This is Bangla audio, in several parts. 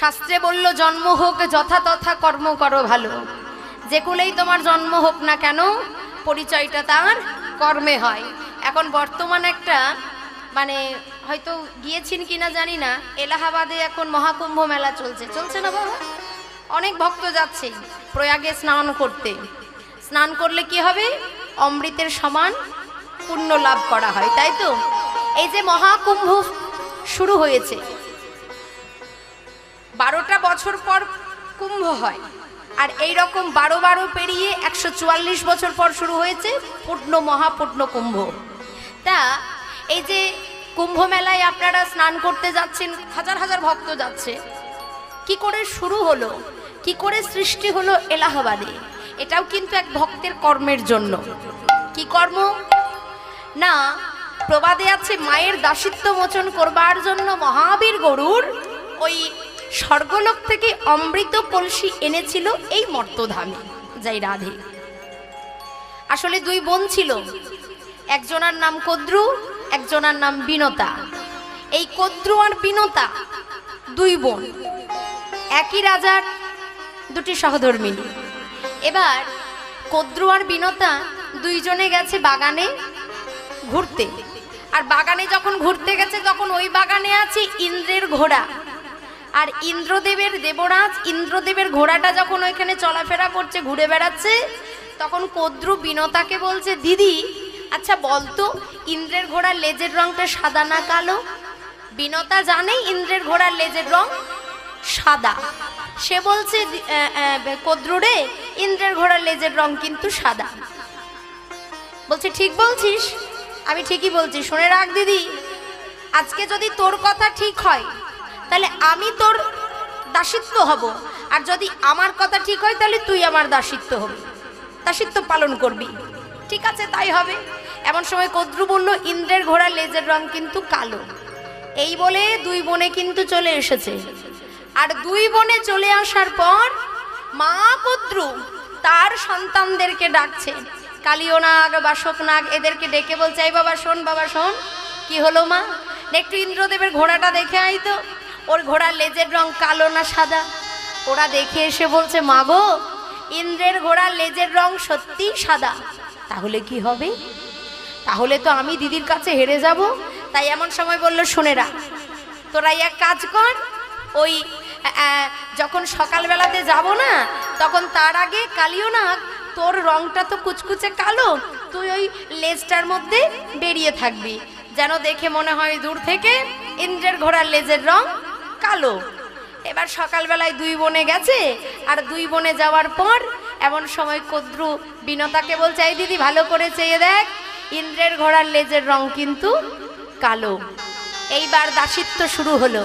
শাস্ত্রে বলল, জন্ম হোক, যথা তথা কর্ম করো ভালো। যে তোমার জন্ম হোক না কেন, পরিচয়টা তার কর্মে হয়। এখন বর্তমান একটা মানে হয়তো গিয়েছেন কিনা জানি না, এলাহাবাদে এখন মহাকুম্ভ মেলা চলছে। চলছে না বাবা? অনেক ভক্ত যাচ্ছে প্রয়াগে স্নান করতে। স্নান করলে কি হবে? অমৃতের সমান পুণ্য লাভ করা হয়, তাই তো? এই যে মহাকুম্ভ শুরু হয়েছে বারোটা বছর পর কুম্ভ হয়। আর এই রকম বারো বারো পেরিয়ে একশো চুয়াল্লিশ বছর পর শুরু হয়েছে পূর্ণ মহাপূর্ণ কুম্ভ। তা এই যে কুম্ভ মেলায় আপনারা স্নান করতে যাচ্ছেন, হাজার হাজার ভক্ত যাচ্ছে, কি করে শুরু হলো? কি করে সৃষ্টি হলো এলাহাবাদে? এটাও কিন্তু এক ভক্তের কর্মের জন্য। কি কর্ম? না, প্রবাদে আছে মায়ের দাসিত্ব মোচন করবার জন্য মহাবীর গরুর ওই স্বর্গলোক থেকে অমৃত কলসি এনেছিল এই মর্তধামে। যাই রাধে। আসলে দুই বোন ছিল। একজনার নাম কদ্রু, একজনার নাম বিনতা। এই কদ্রু আর বিনতা দুই বোন। একই রাজার, দুটি সহধর্মিনী। এবার কদ্রু আর বিনতা দুইজনে গেছে বাগানে ঘুরতে। আর বাগানে যখন ঘুরতে গেছে, তখন ওই বাগানে আছে ইন্দ্রের ঘোড়া। আর ইন্দ্রদেবের দেবরাজ ইন্দ্রদেবের ঘোড়াটা যখন ওইখানে চলাফেরা করছে ঘুরে বেড়াচ্ছে তখন কদ্রু বিনতাকে বলছে দিদি আচ্ছা বলতো ইন্দ্রের ঘোড়ার লেজের রংটা সাদা না কালো? বিনতা জানে ইন্দ্রের ঘোড়ার লেজের রং সাদা। সে বলছে দি- আহ, আহ, কদ্রু রে ইন্দ্রের ঘোড়ার লেজের রং কিন্তু সাদা। বলছে ঠিক বলছিস? আমি ঠিকই বলছি। শুনে রাখ দিদি আজকে যদি তোর কথা ঠিক হয় তাহলে আমি তোর দাসিত্ব হব। আর যদি আমার কথা ঠিক হয়, তাহলে তুই আমার দাসিত্ব হবি। দাসিত্ব পালন করবি। ঠিক আছে, তাই হবে। এমন সময় কদ্রু বলল, ইন্দ্রের ঘোড়া লেজের রং কিন্তু কালো। এই বলে দুই বোনে কিন্তু চলে এসেছে। আর দুই বোনে চলে আসার পর মা কদ্রু তার সন্তানদেরকে ডাকছে। কালিও নাগ বাসক নাগ এদেরকে ডেকে বলছে, এই বাবা, শোন বাবা, শোন। কি হলো মা? একটু ইন্দ্রদেবের ঘোড়াটা দেখে আই তো। ওর ঘোড়ার লেজের রং কালো না সাদা? ওরা দেখে এসে বলছে, মা গো, ইন্দ্রের ঘোড়ার লেজের রং সত্যি সাদা। তাহলে কি হবে? তাহলে তো আমি দিদির কাছে হেরে যাব। তাই এমন সময় বলল, শুনে রাখ তোরা এক কাজ কর। ওই যখন সকালবেলাতে যাব না, তখন তার আগে কালিও না তোর রংটা তো কুচকুচে কালো। তুই ওই লেজটার মধ্যে বেরিয়ে থাকবি। যেন দেখে মনে হয় দূর থেকে ইন্দ্রের ঘোড়ার লেজের রং কালো। এবার সকালবেলায় দুই বোনে গেছে, আর দুই বোনে যাওয়ার পর এমন সময় কদ্রু বিনতাকে বলছে, এই দিদি, ভালো করে চেয়ে দেখ, ইন্দ্রের ঘোড়ার লেজের রং কিন্তু কালো। এইবার দাসিত্ব শুরু হলো।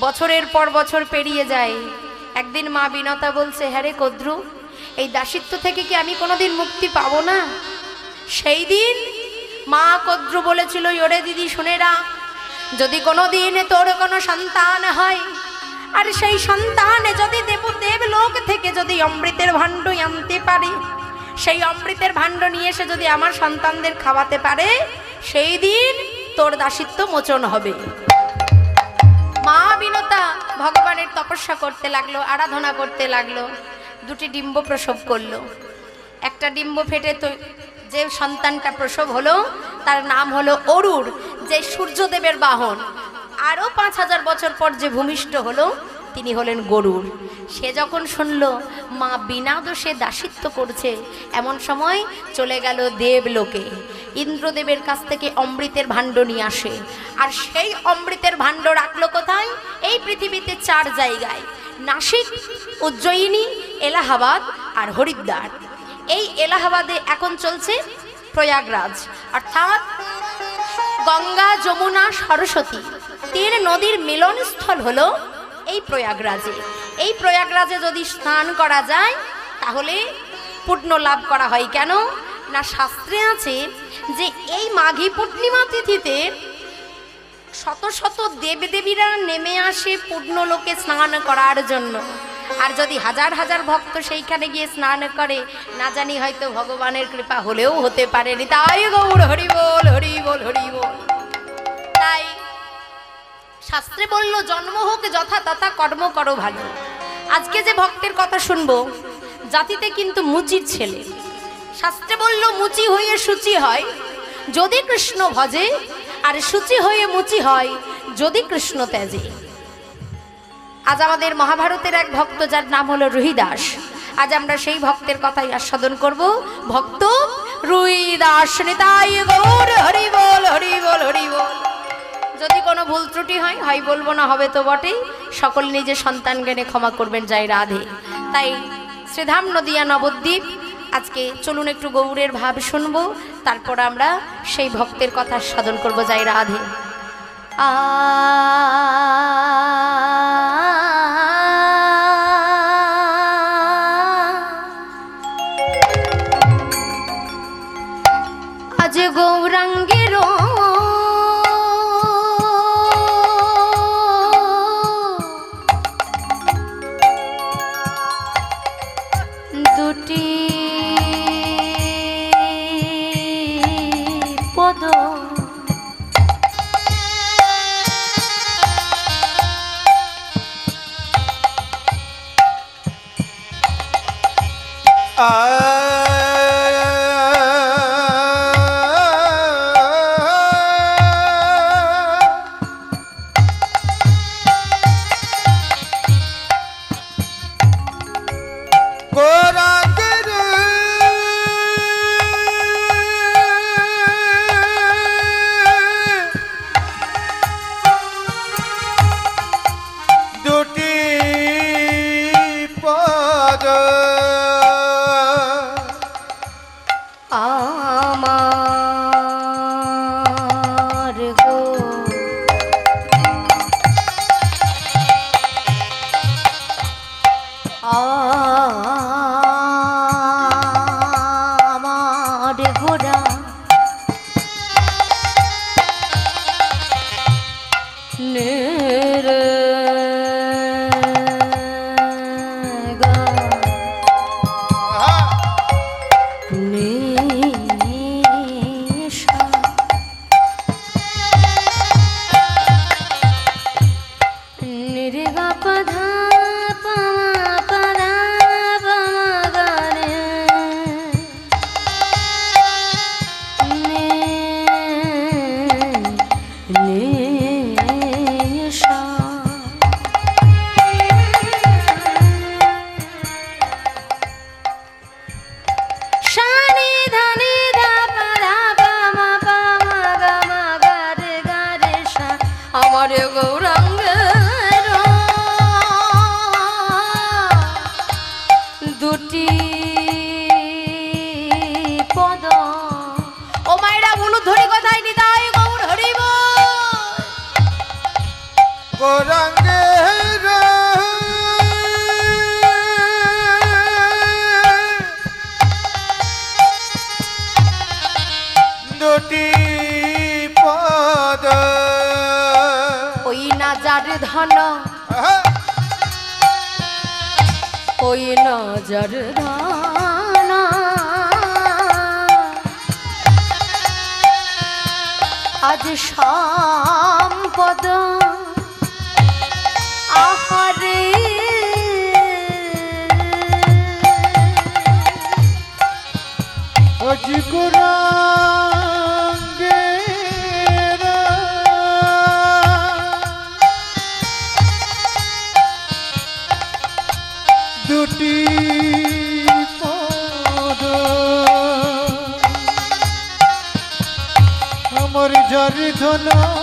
বছরের পর বছর পেরিয়ে যায়। একদিন মা বিনতা বলছে হ্যাঁ রে কদ্রু, এই দাসিত্ব থেকে কি আমি কোনোদিন মুক্তি পাবো না? সেই দিন মা কদ্রু বলেছিল, ওরে দিদি, শুনে রাখ যদি কোনো দিন তোর কোনো সন্তান হয়, আর সেই সন্তান যদি দেব দেব লোক থেকে যদি অমৃতের ভাণ্ড আনতে পারে, সেই অমৃতের ভাণ্ড নিয়ে এসে যদি আমার সন্তানদের খাওয়াতে পারে, সেই দিন তোর দাসিত্ব মোচন হবে। মা বিনতা ভগবানের তপস্যা করতে লাগল, আরাধনা করতে লাগল, দুটি ডিম্ব প্রসব করল। একটা ডিম্ব ফেটে তো যে সন্তানটা প্রসব হলো তার নাম হলো অরুর, যে সূর্যদেবের বাহন। আরও পাঁচ হাজার বছর পর যে ভূমিষ্ঠ হলো, তিনি হলেন গরুর। সে যখন শুনল, মা বিনা দোষে দাসিত্ব করছে, এমন সময় চলে গেল দেবলোকে। ইন্দ্রদেবের কাছ থেকে অমৃতের ভাণ্ড নিয়ে আসে। আর সেই অমৃতের ভাণ্ড রাখল কোথায়? এই পৃথিবীতে চার জায়গায়, নাসিক, উজ্জয়িনী, এলাহাবাদ আর হরিদ্বার। এই এলাহাবাদে এখন চলছে প্রয়াগরাজ। অর্থাৎ গঙ্গা, যমুনা, সরস্বতী তিন নদীর মিলনস্থল হলো এই প্রয়াগরাজে। এই প্রয়াগরাজে যদি স্নান করা যায়, তাহলে পুণ্য লাভ করা হয় কেন? না শাস্ত্রে আছে যে এই মাঘী পূর্ণিমা তিথিতে শত শত দেবদেবীরা নেমে আসে পূর্ণলোকে স্নান করার জন্য। আর যদি হাজার হাজার ভক্ত সেইখানে গিয়ে স্নান করে, না জানি হয়তো ভগবানের কৃপা হলেও হতে পারেনি। তাই গৌর হরি বল হরি বল হরি বল। তাই শাস্ত্রে বলল, জন্ম হোক যথা তথা, কর্ম করো ভালো আজকে যে ভক্তের কথা শুনব, জাতিতে কিন্তু মুচির ছেলে। শাস্ত্রে বলল, মুচি হয়ে সূচি হয়, যদি কৃষ্ণ ভজে, আর সূচি হয়ে মুচি হয়, যদি কৃষ্ণ ত্যাজে। আজ আমাদের মহাভারতের এক ভক্ত যার নাম হলো রুহিদাস। আজ আমরা সেই ভক্তের কথাই আস্বাদন করব। ভক্ত রুইদাস নিতাই গৌর, হরি বল হরি বল হরি বল। যদি কোনো ভুল ত্রুটি হয় হয় বলব না, হবে তো বটেই। সকল নিজের সন্তান জ্ঞানে ক্ষমা করবেন যাই রাধে। তাই শ্রীধাম নদিয়া নবদ্বীপ, আজকে চলুন একটু গৌরের ভাব শুনব। তারপর আমরা সেই ভক্তের কথা সাধন করব যাই রাধে। আজ গৌরাঙ্গের দুটি পদ। গৌর হরিব। দুটি পদ। ওই না যার ধন ওই না যার ধন। আজ সম্পদ আহারে। গোরাঙ্গের। দুটি ধন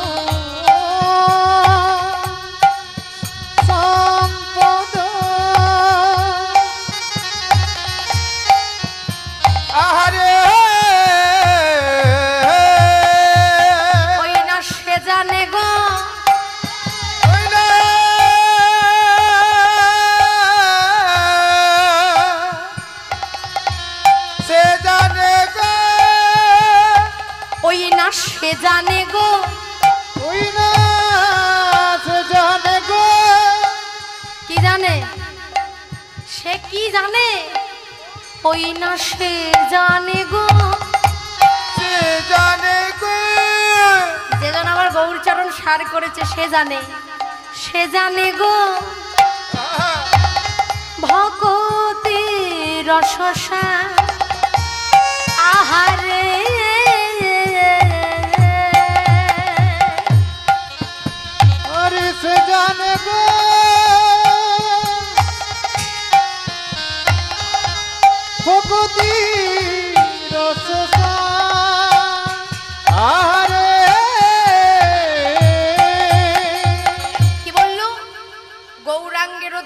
সে জানে গো। ওই না জানে গো। কি জানে? সে কি জানে? ওই না সে জানে গো। সে জানে গো। যে জন আমার গৌর চরণ সার করেছে সে জানে। সে জানে গো। ভকতি রসসা আহারে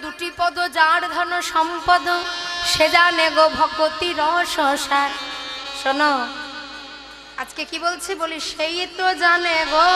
দুটি পদ, যার ধন সম্পদ, সে জানে গো ভকতি রসসার শোনো, আজকে কি বলছি বলি? সেই তো জানে গো।